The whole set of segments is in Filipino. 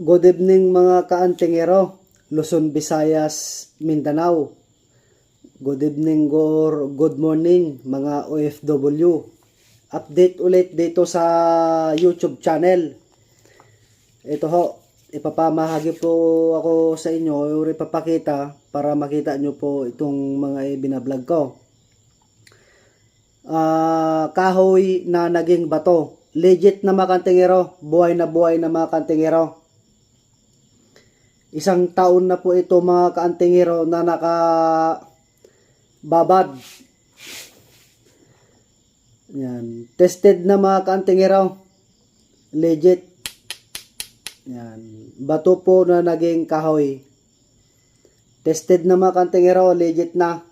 Good evening mga kaantingero, Luzon, Visayas, Mindanao. Good evening or good morning mga OFW. Update ulit dito sa YouTube channel. Ito ho, ipapamahagi po ako sa inyo or ipapakita para makita nyo po itong mga binablog ko. Ah, kahoy na naging bato. Legit na mga kantingero, buhay na buhay na mga kantingero. Isang taon na po ito mga kaantingero na naka babad. Yan. Tested na mga kaantingero. Legit. Yan. Bato po na naging kahoy. Tested na mga kaantingero. Legit na.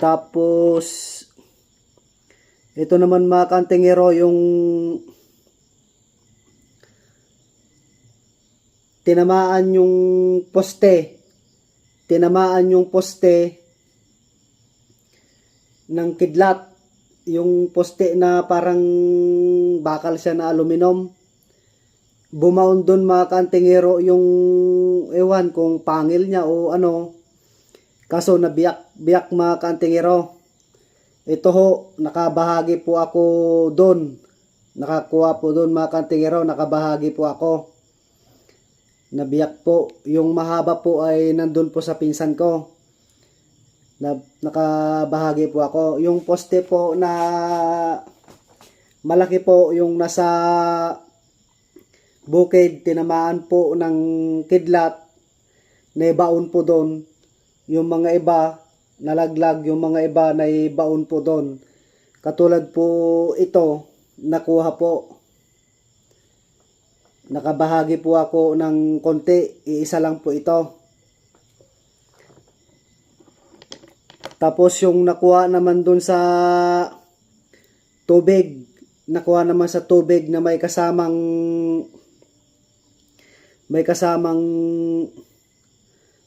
Tapos, ito naman mga kantingero, yung tinamaan yung poste. Tinamaan yung poste ng kidlat. Yung poste na parang bakal siya na aluminum. Bumaon doon mga kantingero yung ewan kung pangil niya o ano. Kaso nabiyak biyak mga kantingero. Ito ho, nakabahagi po ako doon. Nakakuha po doon mga kantingero, nakabahagi po ako. Nabiyak po. Yung mahaba po ay nandun po sa pinsan ko. Na, nakabahagi po ako. Yung poste po na malaki po yung nasa bukid, tinamaan po ng kidlat, naibaon po doon. Yung mga iba, nalaglag yung mga iba na baon po doon. Katulad po ito, nakuha po. Nakabahagi po ako ng konti, iisa lang po ito. Tapos yung nakuha naman doon sa tubig, nakuha naman sa tubig na may kasamang may kasamang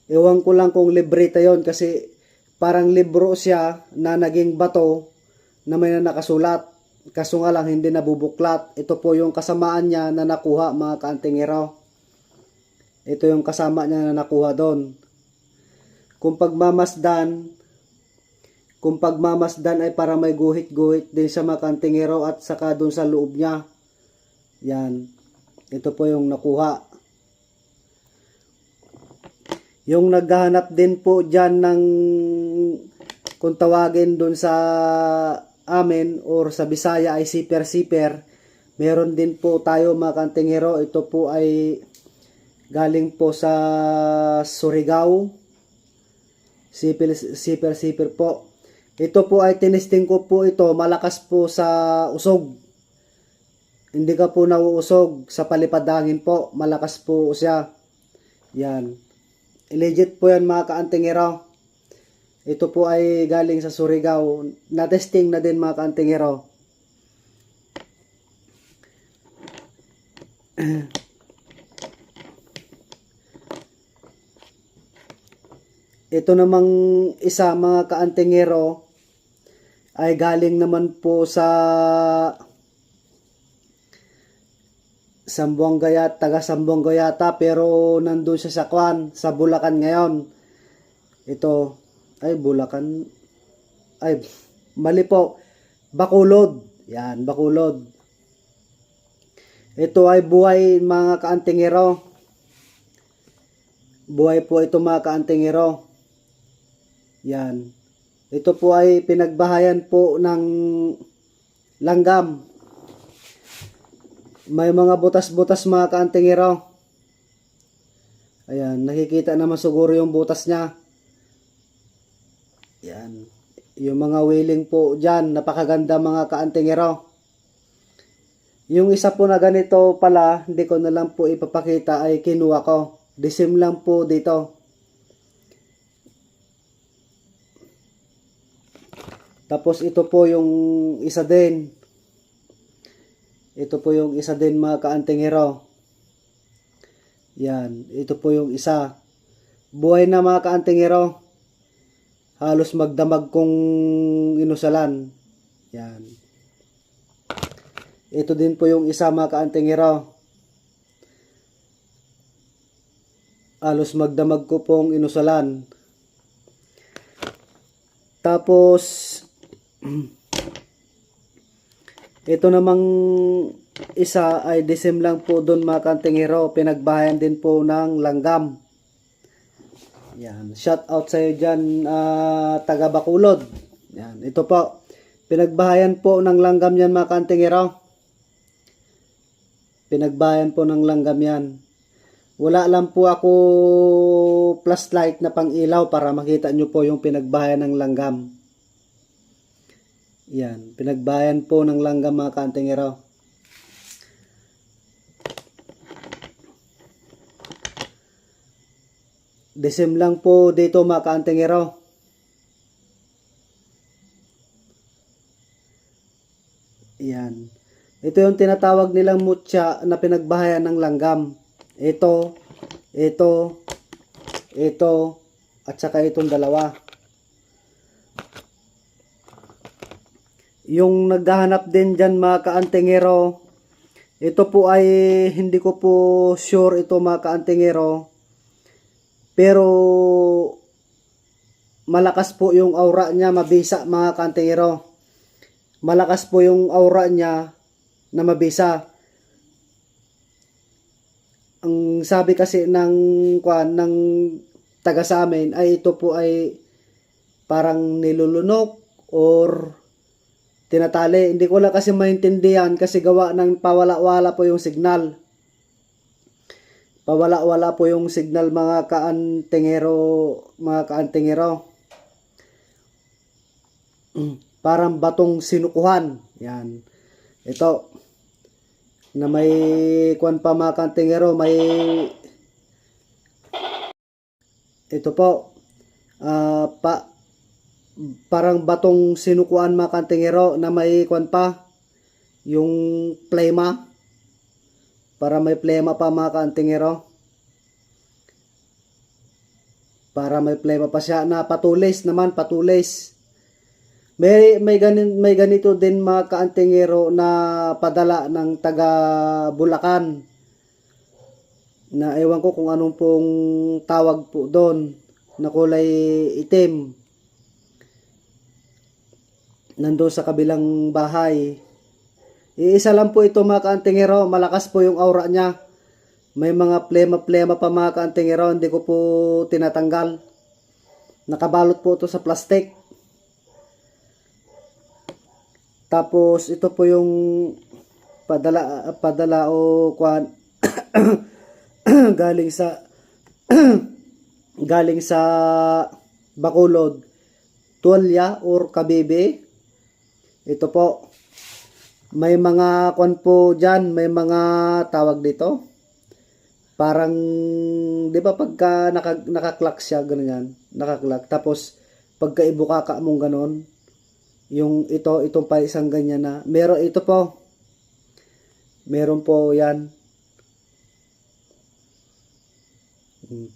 ewan ko lang kung libreta yon kasi parang libro siya na naging bato na may na nakasulat. Kaso nga lang hindi nabubuklat. Ito po yung kasamaan niya na nakuha mga kaantingero. Ito yung kasama niya na nakuha doon. Kung pagmamasdan, kung pagmamasdan ay para may guhit-guhit din sa mga kaantingero at saka doon sa loob niya. Yan. Ito po yung nakuha. Yung naghahanap din po dyan ng kung tawagin doon sa amin or sa Bisaya ay siper-siper. Meron din po tayo mga kantingero. Ito po ay galing po sa Surigao. Siper-siper po. Ito po ay tinesting ko po ito. Malakas po sa usog. Hindi ka po nauusog sa palipadangin po. Malakas po siya. Yan. Legit po yan mga kaantingero. Ito po ay galing sa Surigao. Na-testing na din mga kaantingero. Ito namang isa mga kaantingero ay galing naman po sa Sambuanga yata, taga Sambuanga yata, pero nandun siya sa Kwan, sa Bulacan ngayon. Ito, ay Bulacan, ay mali po, Bakulod. Yan, Bakulod. Ito ay buhay mga kaantingero. Buhay po ito mga kaantingero. Yan. Ito po ay pinagbahayan po ng langgam. May mga butas-butas mga kaantingero. Ayan, nakikita naman siguro yung butas niya. Yan. Yung mga wheeling po dyan, napakaganda mga kaantingero. Yung isa po na ganito pala, hindi ko na lang po ipapakita ay kinuha ko. Disim lang po dito. Tapos ito po yung isa din. Ito po yung isa din mga kaantingero. Yan. Ito po yung isa. Buhay na mga kaantingero. Halos magdamag kong inusalan. Yan. Ito din po yung isa mga kaantingero. Alos magdamag ko pong inusalan. Tapos, ito namang isa ay disim lang po doon mga kantingero. Pinagbahayan din po ng langgam. Yan. Shout out sa iyo dyan, ah, taga Bakulod. Yan. Ito po. Pinagbahayan po ng langgam yan mga kantingero. Pinagbahayan po ng langgam yan. Wala lang po ako plus light na pang ilaw para makita nyo po yung pinagbahayan ng langgam. Yan, pinagbayan po ng langgam mga kantingero. Desim lang po dito mga kantingero. Yan. Ito yung tinatawag nilang mutya na pinagbahayan ng langgam. Ito, ito, ito, at saka itong dalawa. Yung naghahanap din dyan mga kaantingero, ito po ay hindi ko po sure ito mga kaantingero. Pero malakas po yung aura niya, mabisa mga kaantingero. Malakas po yung aura niya na mabisa. Ang sabi kasi ng kwan ng taga sa amin ay ito po ay parang nilulunok or tinatali. Hindi ko lang kasi maintindihan kasi gawa ng pawala-wala po yung signal. Pawala-wala po yung signal mga kaantingero, mga kaantingero. Parang batong sinukuhan. Yan. Ito. Na may kwan pa mga kaantingero, may ito po. ah pa parang batong sinukuan mga kantingero na may kwan pa yung plema. Para may plema pa mga kantingero. Para may plema pa siya na patulis naman patulis. May may ganin may ganito din mga kaantingero na padala ng taga Bulacan. Na ewan ko kung anong pong tawag po doon na kulay itim nandoon sa kabilang bahay. Iisa lang po ito mga kaantingero, malakas po yung aura niya. May mga plema-plema pa mga kaantingero, hindi ko po tinatanggal. Nakabalot po ito sa plastic. Tapos ito po yung padala padala o kwan galing sa galing sa Bacolod tuwalya or kabibi ito po. May mga kwan po dyan, may mga tawag dito. Parang, di ba pagka naka, nakaklak siya, ganyan, nakaklak. Tapos, pagka ibukaka mong ganon, yung ito, itong pa ganyan na, meron ito po. Meron po yan.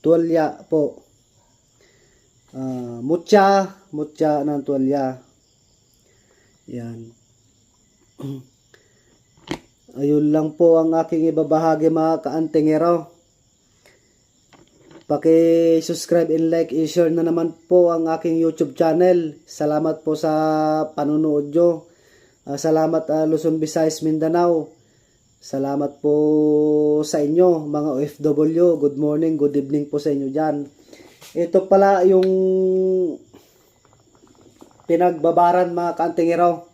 Tuwalya po. Ah, mutya, mutya ng tuwalya. Yan. Ayun lang po ang aking ibabahagi mga kaantingero. Paki-subscribe and like, i-share na naman po ang aking YouTube channel. Salamat po sa panunood nyo. Ah, salamat ah, Luzon, Visayas, Mindanao. Salamat po sa inyo mga OFW. Good morning, good evening po sa inyo dyan. Ito pala yung pinagbabaran mga kaantingero.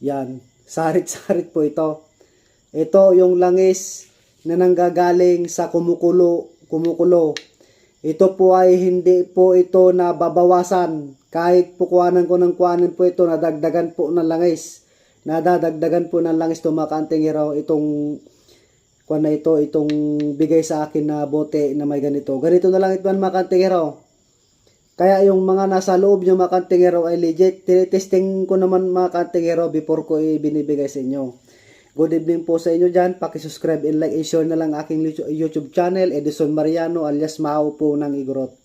Yan, sarit-sarit po ito. Ito yung langis na nanggagaling sa kumukulo, kumukulo. Ito po ay hindi po ito na babawasan. Kahit po kuhanan ko ng kuhanan po ito, nadagdagan po ng langis. Nadadagdagan po ng langis ito mga kaantingero. Itong kuha na ito, itong bigay sa akin na bote na may ganito. Ganito na lang ito mga kaantingero. Kaya yung mga nasa loob ng mga kantingero ay legit. Tinitesting ko naman mga kantingero before ko ibinibigay sa inyo. Good evening po sa inyo dyan. Pakisubscribe and like and share na lang aking YouTube channel, Edison Mariano alias Mao po ng Igorot.